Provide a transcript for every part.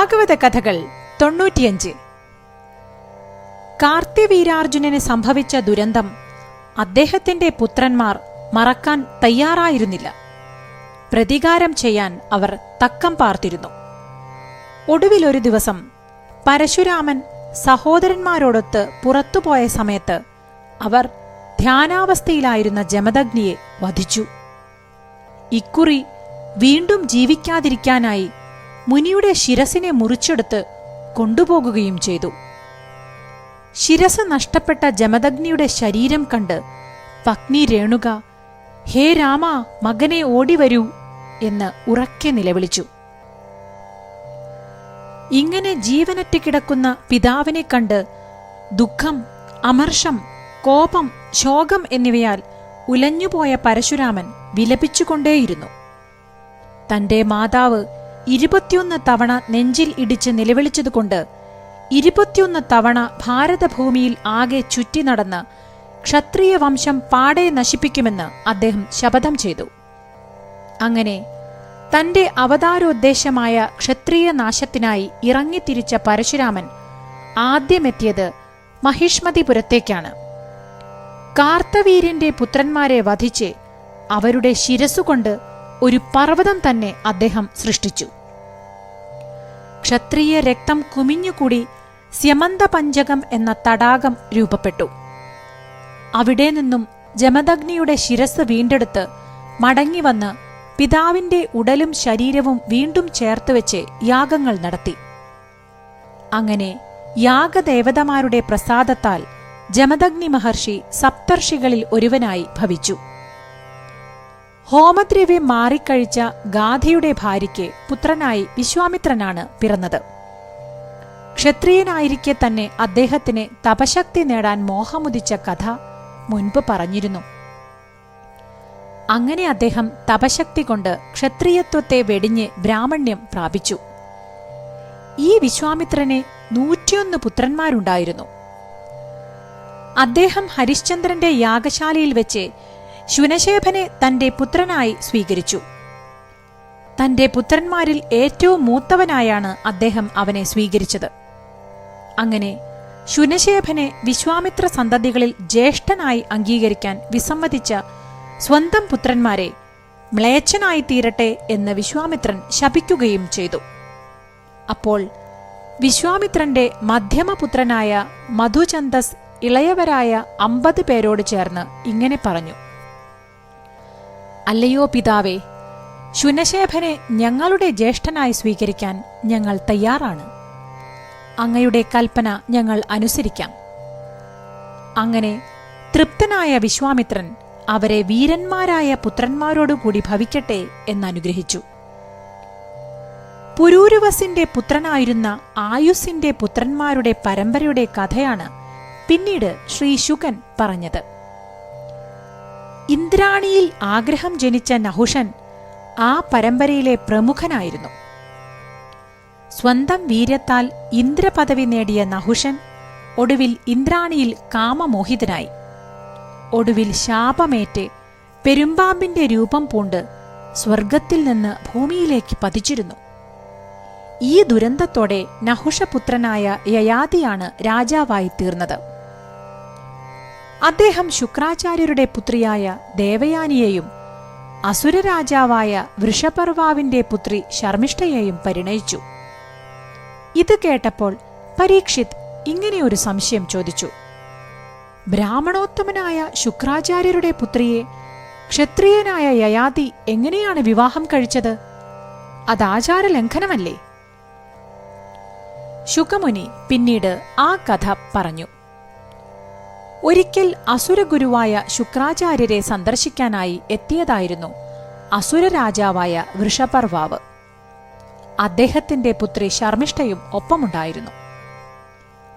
ഭാഗവത കഥകൾ തൊണ്ണൂറ്റിയഞ്ച്. കാർത്തിവീരാർജുനന് സംഭവിച്ച ദുരന്തം അദ്ദേഹത്തിന്റെ പുത്രന്മാർ മറക്കാൻ തയ്യാറായിരുന്നില്ല. പ്രതികാരം ചെയ്യാൻ അവർ തക്കം പാർത്തിരുന്നു. ഒടുവിലൊരു ദിവസം പരശുരാമൻ സഹോദരന്മാരോടൊത്ത് പുറത്തുപോയ സമയത്ത് അവർ ധ്യാനാവസ്ഥയിലായിരുന്ന ജമദഗ്നിയെ വധിച്ചു. ഇക്കുറി വീണ്ടും ജീവിക്കാതിരിക്കാനായി മുനിയുടെ ശിരസിനെ മുറിച്ചെടുത്ത് കൊണ്ടുപോകുകയും ചെയ്തു. ശിരസ് നഷ്ടപ്പെട്ട ജമദഗ്നിയുടെ ശരീരം കണ്ട് പത്നി രേണുക ഹേ രാമ മകനെ ഓടിവരൂ എന്ന് ഉറക്കെ നിലവിളിച്ചു. ഇങ്ങനെ ജീവനറ്റ് കിടക്കുന്ന പിതാവിനെ കണ്ട് ദുഃഖം അമർഷം കോപം ശോകം എന്നിവയാൽ ഉലഞ്ഞുപോയ പരശുരാമൻ വിലപിച്ചുകൊണ്ടേയിരുന്നു. തന്റെ മാതാവ് ഇരുപത്തിയൊന്ന് തവണ നെഞ്ചിൽ ഇടിച്ച് നിലവിളിച്ചതുകൊണ്ട് ഇരുപത്തിയൊന്ന് തവണ ഭാരതഭൂമിയിൽ ആകെ ചുറ്റി നടന്ന് ക്ഷത്രിയ വംശം പാടെ നശിപ്പിക്കുമെന്ന് അദ്ദേഹം ശപഥം ചെയ്തു. അങ്ങനെ തന്റെ അവതാരോദ്ദേശമായ ക്ഷത്രിയ നാശത്തിനായി ഇറങ്ങിത്തിരിച്ച പരശുരാമൻ ആദ്യമെത്തിയത് മഹിഷ്മതിപുരത്തേക്കാണ്. കാർത്തവീര്യന്റെ പുത്രന്മാരെ വധിച്ച് അവരുടെ ശിരസുകൊണ്ട് ഒരു പർവതം തന്നെ അദ്ദേഹം സൃഷ്ടിച്ചു. ക്ഷത്രിയ രക്തം കുമിഞ്ഞുകൂടി സ്യമന്ത പഞ്ചകം എന്ന തടാകം രൂപപ്പെട്ടു. അവിടെ നിന്നും ജമദഗ്നിയുടെ ശിരസ് വീണ്ടെടുത്ത് മടങ്ങിവന്ന് പിതാവിന്റെ ഉടലും ശരീരവും വീണ്ടും ചേർത്തുവെച്ച് യാഗങ്ങൾ നടത്തി. അങ്ങനെ യാഗദേവതമാരുടെ പ്രസാദത്താൽ ജമദഗ്നി മഹർഷി സപ്തർഷികളിൽ ഒരുവനായി ഭവിച്ചു. ഹോമദ്രവ്യം മാറിക്കഴിച്ച ഗാധയുടെ ഭാര്യയ്ക്ക് പുത്രനായി വിശ്വാമിത്രനാണ് പിറന്നത്. ക്ഷത്രിയനായിരിക്കെ തന്നെ അദ്ദേഹത്തിന് തപശക്തി നേടാൻ മോഹമുദിച്ച കഥ മുൻപ് പറഞ്ഞിരുന്നു. അങ്ങനെ അദ്ദേഹം തപശക്തി കൊണ്ട് ക്ഷത്രിയത്വത്തെ വെടിഞ്ഞ് ബ്രാഹ്മണ്യം പ്രാപിച്ചു. ഈ വിശ്വാമിത്രനെ നൂറ്റിയൊന്ന് പുത്രന്മാരുണ്ടായിരുന്നു. അദ്ദേഹം ഹരിശ്ചന്ദ്രന്റെ യാഗശാലയിൽ വെച്ച് ശുനശേഖനെ തന്റെ പുത്രനായി സ്വീകരിച്ചു. തന്റെ പുത്രന്മാരിൽ ഏറ്റവും മൂത്തവനായാണ് അദ്ദേഹം അവനെ സ്വീകരിച്ചത്. അങ്ങനെ ശുനശേഖനെ വിശ്വാമിത്ര സന്തതികളിൽ ജ്യേഷ്ഠനായി അംഗീകരിക്കാൻ വിസമ്മതിച്ച സ്വന്തം പുത്രന്മാരെ മ്ലേച്ഛനായി തീരട്ടെ എന്ന് വിശ്വാമിത്രൻ ശപിക്കുകയും ചെയ്തു. അപ്പോൾ വിശ്വാമിത്രന്റെ മധ്യമപുത്രനായ മധുചന്ദസ് ഇളയവരായ അമ്പത് പേരോട് ചേർന്ന് ഇങ്ങനെ പറഞ്ഞു. അല്ലയോ പിതാവേ ശുനശേഖനെ ഞങ്ങളുടെ ജ്യേഷ്ഠനായി സ്വീകരിക്കാൻ ഞങ്ങൾ തയ്യാറാണ്. അങ്ങയുടെ കൽപ്പന ഞങ്ങൾ അനുസരിക്കാം. അങ്ങനെ തൃപ്തനായ വിശ്വാമിത്രൻ അവരെ വീരന്മാരായ പുത്രന്മാരോടുകൂടി ഭവിക്കട്ടെ എന്നനുഗ്രഹിച്ചു. പുരൂരുവസിന്റെ പുത്രനായിരുന്ന ആയുസിന്റെ പുത്രന്മാരുടെ പരമ്പരയുടെ കഥയാണ് പിന്നീട് ശ്രീ ശുകൻ പറഞ്ഞത്. ഇന്ദ്രാണിയിൽ ആഗ്രഹം ജനിച്ച നഹുഷൻ ആ പരമ്പരയിലെ പ്രമുഖനായിരുന്നു. സ്വന്തം വീര്യത്താൽ ഇന്ദ്രപദവി നേടിയ നഹുഷൻ ഒടുവിൽ ഇന്ദ്രാണിയിൽ കാമമോഹിതനായി. ഒടുവിൽ ശാപമേറ്റ് പെരുമ്പാമ്പിന്റെ രൂപം പൂണ്ട് സ്വർഗത്തിൽ നിന്ന് ഭൂമിയിലേക്ക് പതിച്ചിരുന്നു. ഈ ദുരന്തത്തോടെ നഹുഷപുത്രനായ യയാതിയാണ് രാജാവായി തീർന്നത്. അദ്ദേഹം ശുക്രാചാര്യരുടെ പുത്രിയായ ദേവയാനിയെയും അസുരരാജാവായ വൃഷപർവാവിന്റെ പുത്രി ശർമിഷ്ഠയെയും പരിണയിച്ചു. ഇത് കേട്ടപ്പോൾ പരീക്ഷിത് ഇങ്ങനെയൊരു സംശയം ചോദിച്ചു. ബ്രാഹ്മണോത്തമനായ ശുക്രാചാര്യരുടെ പുത്രിയെ ക്ഷത്രിയനായ യയാതി എങ്ങനെയാണ് വിവാഹം കഴിച്ചത്? അത് ആചാരലംഘനമല്ലേ? ശുഖമുനി പിന്നീട് ആ കഥ പറഞ്ഞു. ഒരിക്കൽ അസുരഗുരുവായ ശുക്രാചാര്യരെ സന്ദർശിക്കാനായി എത്തിയതായിരുന്നു അസുര രാജാവായ വൃഷപർവാവ് അദ്ദേഹത്തിന്റെ പുത്രി ശർമ്മിഷ്ഠയും ഒപ്പമുണ്ടായിരുന്നു.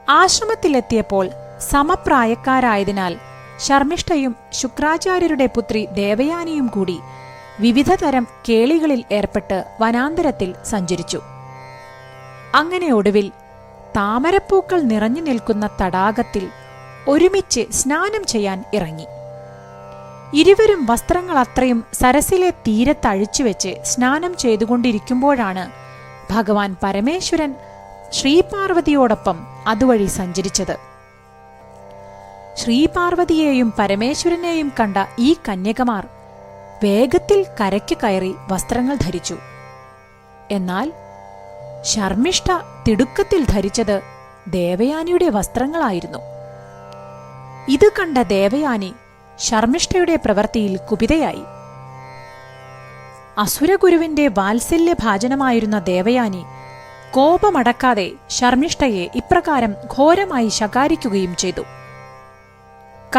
ആശ്രമത്തിലെത്തിയപ്പോൾ സമപ്രായക്കാരായതിനാൽ ശർമ്മിഷ്ഠയും ശുക്രാചാര്യരുടെ പുത്രി ദേവയാനിയും കൂടി വിവിധ തരം കേളികളിൽ ഏർപ്പെട്ട് വനാന്തരത്തിൽ സഞ്ചരിച്ചു. അങ്ങനെ ഒടുവിൽ താമരപ്പൂക്കൾ നിറഞ്ഞു നിൽക്കുന്ന തടാകത്തിൽ ഒരുമിച്ച് സ്നാനം ചെയ്യാൻ ഇറങ്ങി. ഇരുവരും വസ്ത്രങ്ങൾ അത്രയും സരസിലെ തീരത്തഴിച്ചുവെച്ച് സ്നാനം ചെയ്തുകൊണ്ടിരിക്കുമ്പോഴാണ് ഭഗവാൻ പരമേശ്വരൻ ശ്രീപാർവതിയോടൊപ്പം അതുവഴി സഞ്ചരിച്ചത്. ശ്രീപാർവതിയെയും പരമേശ്വരനെയും കണ്ട ഈ കന്യകമാർ വേഗത്തിൽ കരയ്ക്ക് കയറി വസ്ത്രങ്ങൾ ധരിച്ചു. എന്നാൽ ശർമ്മിഷ്ഠ തിടുക്കത്തിൽ ധരിച്ചത് ദേവയാനിയുടെ വസ്ത്രങ്ങളായിരുന്നു. ഇത് കണ്ട ദേവയാനി ശർമ്മിഷ്ഠയുടെ പ്രവൃത്തിയിൽ കുപിതയായി. അസുരഗുരുവിന്റെ വാത്സല്യഭാജനമായിരുന്ന ദേവയാനി കോപമടക്കാതെ ശർമ്മിഷ്ഠയെ ഇപ്രകാരം ഘോരമായി ശകാരിക്കുകയും ചെയ്തു.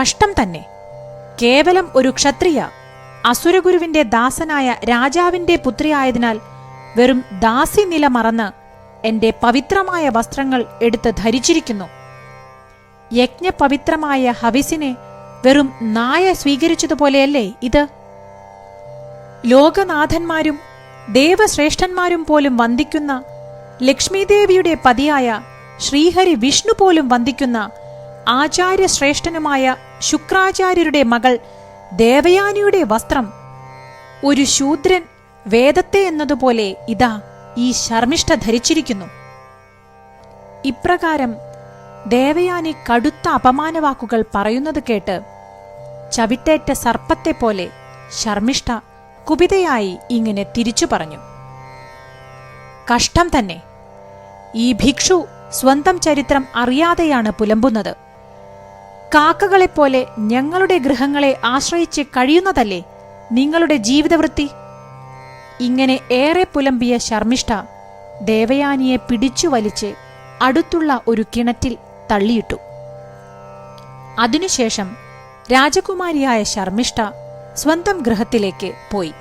കഷ്ടം തന്നെ. കേവലം ഒരു ക്ഷത്രിയ അസുരഗുരുവിന്റെ ദാസനായ രാജാവിന്റെ പുത്രിയായതിനാൽ വെറും ദാസി നില മറന്ന് എന്റെ പവിത്രമായ വസ്ത്രങ്ങൾ എടുത്ത് ധരിച്ചിരിക്കുന്നു. യജ്ഞപവിത്രമായ ഹവിസിനെ വെറും നായ സ്വീകരിച്ചതുപോലെയല്ലേ ഇത്? ലോകനാഥന്മാരും ദേവശ്രേഷ്ഠന്മാരും പോലും വന്ദിക്കുന്ന ലക്ഷ്മിദേവിയുടെ പതിയായ ശ്രീഹരി വിഷ്ണു പോലും വന്ദിക്കുന്ന ആചാര്യശ്രേഷ്ഠനുമായ ശുക്രാചാര്യരുടെ മകൾ ദേവയാനിയുടെ വസ്ത്രം. ഒരു ശൂദ്രൻ വേദത്തെ എന്നതുപോലെ ഇതാ ഈ ശർമ്മിഷ്ഠ ധരിച്ചിരിക്കുന്നു. ഇപ്രകാരം ദേവയാനി കടുത്ത അപമാനവാക്കുകൾ പറയുന്നത് കേട്ട് ചവിട്ടേറ്റ സർപ്പത്തെ പോലെ ശർമ്മിഷ്ഠ കുപിതയായി ഇങ്ങനെ തിരിച്ചു പറഞ്ഞു. കഷ്ടം തന്നെ. ഈ ഭിക്ഷു സ്വന്തം ചരിത്രം അറിയാതെയാണ് പുലമ്പുന്നത്. കാക്കകളെപ്പോലെ ഞങ്ങളുടെ ഗൃഹങ്ങളെ ആശ്രയിച്ച് കഴിയുന്നതല്ലേ നിങ്ങളുടെ ജീവിതവൃത്തി? ഇങ്ങനെ ഏറെ പുലമ്പിയ ശർമ്മിഷ്ഠ ദേവയാനിയെ പിടിച്ചു വലിച്ച് അടുത്തുള്ള ഒരു കിണറ്റിൽ തള്ളിയിട്ടു. അതിനുശേഷം രാജകുമാരിയായ ശർമ്മിഷ്ഠ സ്വന്തം ഗൃഹത്തിലേക്ക് പോയി.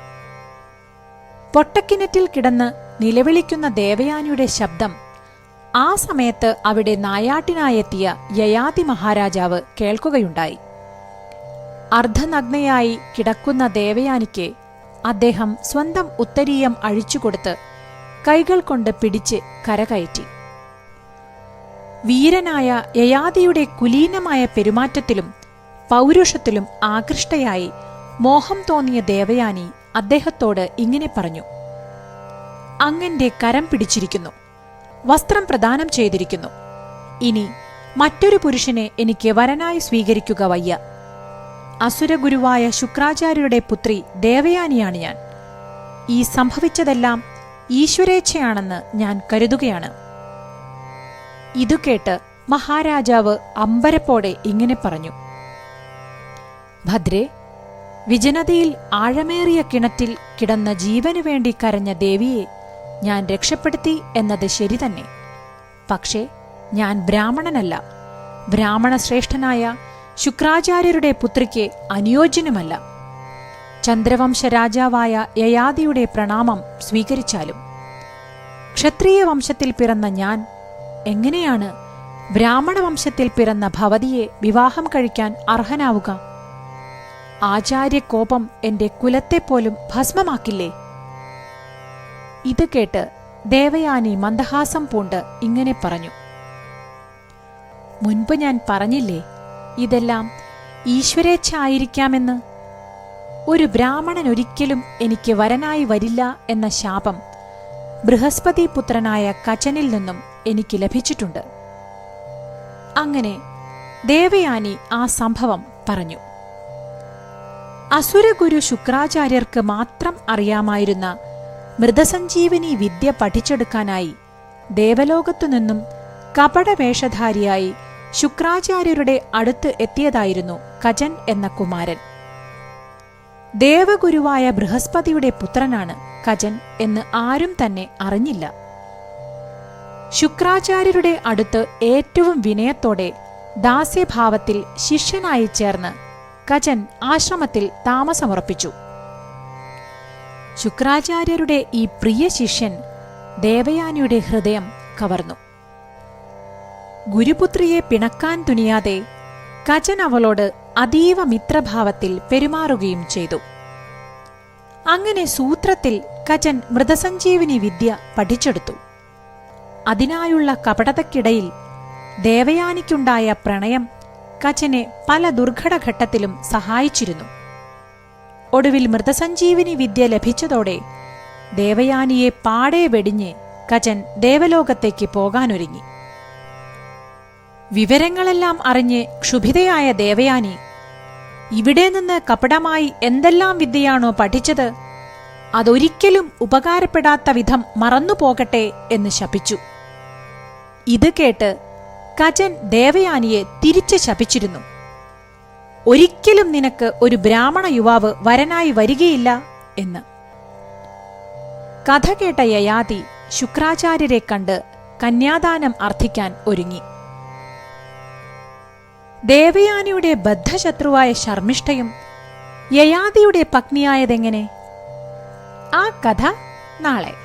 പൊട്ടക്കിണറ്റിൽ കിടന്ന് നിലവിളിക്കുന്ന ദേവയാനിയുടെ ശബ്ദം ആ സമയത്ത് അവിടെ നായാട്ടിനായെത്തിയ യയാതി മഹാരാജാവ് കേൾക്കുകയുണ്ടായി. അർദ്ധനഗ്നയായി കിടക്കുന്ന ദേവയാനിക്ക് അദ്ദേഹം സ്വന്തം ഉത്തരീയം അഴിച്ചുകൊടുത്ത് കൈകൾ കൊണ്ട് പിടിച്ച് കരകയറ്റി. വീരനായ യയാതിയുടെ കുലീനമായ പെരുമാറ്റത്തിലും പൗരുഷത്തിലും ആകൃഷ്ടയായി മോഹം തോന്നിയ ദേവയാനി അദ്ദേഹത്തോട് ഇങ്ങനെ പറഞ്ഞു. അങ്ങന്റെ കരം പിടിച്ചിരിക്കുന്നു. വസ്ത്രം പ്രദാനം ചെയ്തിരിക്കുന്നു. ഇനി മറ്റൊരു പുരുഷനെ എനിക്ക് വരനായി സ്വീകരിക്കുക വയ്യ. അസുരഗുരുവായ ശുക്രാചാര്യരുടെ പുത്രി ദേവയാനിയാണ് ഞാൻ. ഈ സംഭവിച്ചതെല്ലാം ഈശ്വരേച്ഛയാണെന്ന് ഞാൻ കരുതുകയാണ്. ഇതു കേട്ട് മഹാരാജാവ് അമ്പരപ്പോടെ ഇങ്ങനെ പറഞ്ഞു. ഭദ്രേ വിജനതയിൽ ആഴമേറിയ കിണറ്റിൽ കിടന്ന ജീവനു വേണ്ടി കരഞ്ഞ ദേവിയെ ഞാൻ രക്ഷപ്പെടുത്തി എന്നത് ശരി തന്നെ. പക്ഷേ ഞാൻ ബ്രാഹ്മണനല്ല. ബ്രാഹ്മണ ശ്രേഷ്ഠനായ ശുക്രാചാര്യരുടെ പുത്രിക്ക് അനുയോജ്യനുമല്ല. ചന്ദ്രവംശ രാജാവായ യയാദിയുടെ പ്രണാമം സ്വീകരിച്ചാലും. ക്ഷത്രിയ വംശത്തിൽ പിറന്ന ഞാൻ എങ്ങനെയാണ് ബ്രാഹ്മണ വംശത്തിൽ പിറന്ന ഭവതിയെ വിവാഹം കഴിക്കാൻ അർഹനാവുക? ആചാര്യകോപം എന്റെ കുലത്തെപ്പോലും ഭസ്മമാക്കില്ലേ? ഇത് കേട്ട് ദേവയാനി മന്ദഹാസം പൂണ്ട് ഇങ്ങനെ പറഞ്ഞു. മുൻപ് ഞാൻ പറഞ്ഞില്ലേ ഇതെല്ലാം ഈശ്വരേച്ഛ ആയിരിക്കാമെന്ന് ഒരു ബ്രാഹ്മണൻ ഒരിക്കലും എനിക്ക് വരനായി വരില്ല എന്ന ശാപം ബൃഹസ്പതി പുത്രനായ കചനിൽ നിന്നും എനിക്ക് ലഭിച്ചിട്ടുണ്ട്. അങ്ങനെ ദേവയാനി ആ സംഭവം പറഞ്ഞു. അസുരഗുരു ശുക്രാചാര്യർക്ക് മാത്രം അറിയാമായിരുന്ന മൃതസഞ്ജീവനി വിദ്യ പഠിച്ചെടുക്കാനായി ദേവലോകത്തു നിന്നും കപടവേഷധാരിയായി ശുക്രാചാര്യരുടെ അടുത്ത് എത്തിയതായിരുന്നു കജൻ എന്ന കുമാരൻ. ദേവഗുരുവായ ബൃഹസ്പതിയുടെ പുത്രനാണ് കജൻ എന്ന് ആരും തന്നെ അറിഞ്ഞില്ല. ശുക്രാചാര്യരുടെ അടുത്ത് ഏറ്റവും വിനയത്തോടെ ദാസ്യഭാവത്തിൽ ശിഷ്യനായി ചേർന്ന് കജൻ ആശ്രമത്തിൽ താമസമുറപ്പിച്ചു. ശുക്രാചാര്യരുടെ ഈ പ്രിയ ശിഷ്യൻ ദേവയാനിയുടെ ഹൃദയം കവർന്നു. ഗുരുപുത്രിയെ പിണക്കാൻ തുനിയാതെ കജൻ അവളോട് അതീവ മിത്രഭാവത്തിൽ പെരുമാറുകയും ചെയ്തു. അങ്ങനെ സൂത്രത്തിൽ കജൻ മൃതസഞ്ജീവിനി വിദ്യ പഠിച്ചെടുത്തു. അതിനായുള്ള കപടതയ്ക്കിടയിൽ ദേവയാനിക്കുണ്ടായ പ്രണയം കച്ചനെ പല ദുർഘടഘട്ടത്തിലും സഹായിച്ചിരുന്നു. ഒടുവിൽ മൃതസഞ്ജീവിനി വിദ്യ ലഭിച്ചതോടെ ദേവയാനിയെ പാടെ വെടിഞ്ഞ് കജൻ ദേവലോകത്തേക്ക് പോകാനൊരുങ്ങി. വിവരങ്ങളെല്ലാം അറിഞ്ഞ് ക്ഷുഭിതയായ ദേവയാനി ഇവിടെ നിന്ന് കപടമായി എന്തെല്ലാം വിദ്യയാണോ പഠിച്ചത്? അതൊരിക്കലും ഉപകാരപ്പെടാത്ത വിധം മറന്നുപോകട്ടെ എന്ന് ശപിച്ചു. ഇത് കേട്ട് കജൻ ദേവയാനിയെ തിരിച്ചു ശപിച്ചിരുന്നു. ഒരിക്കലും നിനക്ക് ഒരു ബ്രാഹ്മണ യുവാവ് വരനായി വരികയില്ല എന്ന്. കഥ കേട്ട യയാതി ശുക്രാചാര്യരെ കണ്ട് കന്യാദാനം അർത്ഥിക്കാൻ ഒരുങ്ങി. ദേവയാനിയുടെ ബദ്ധശത്രുവായ ശർമ്മിഷ്ഠയും യയാതിയുടെ പത്നിയായതെങ്ങനെ? ആ കഥ നാളെ.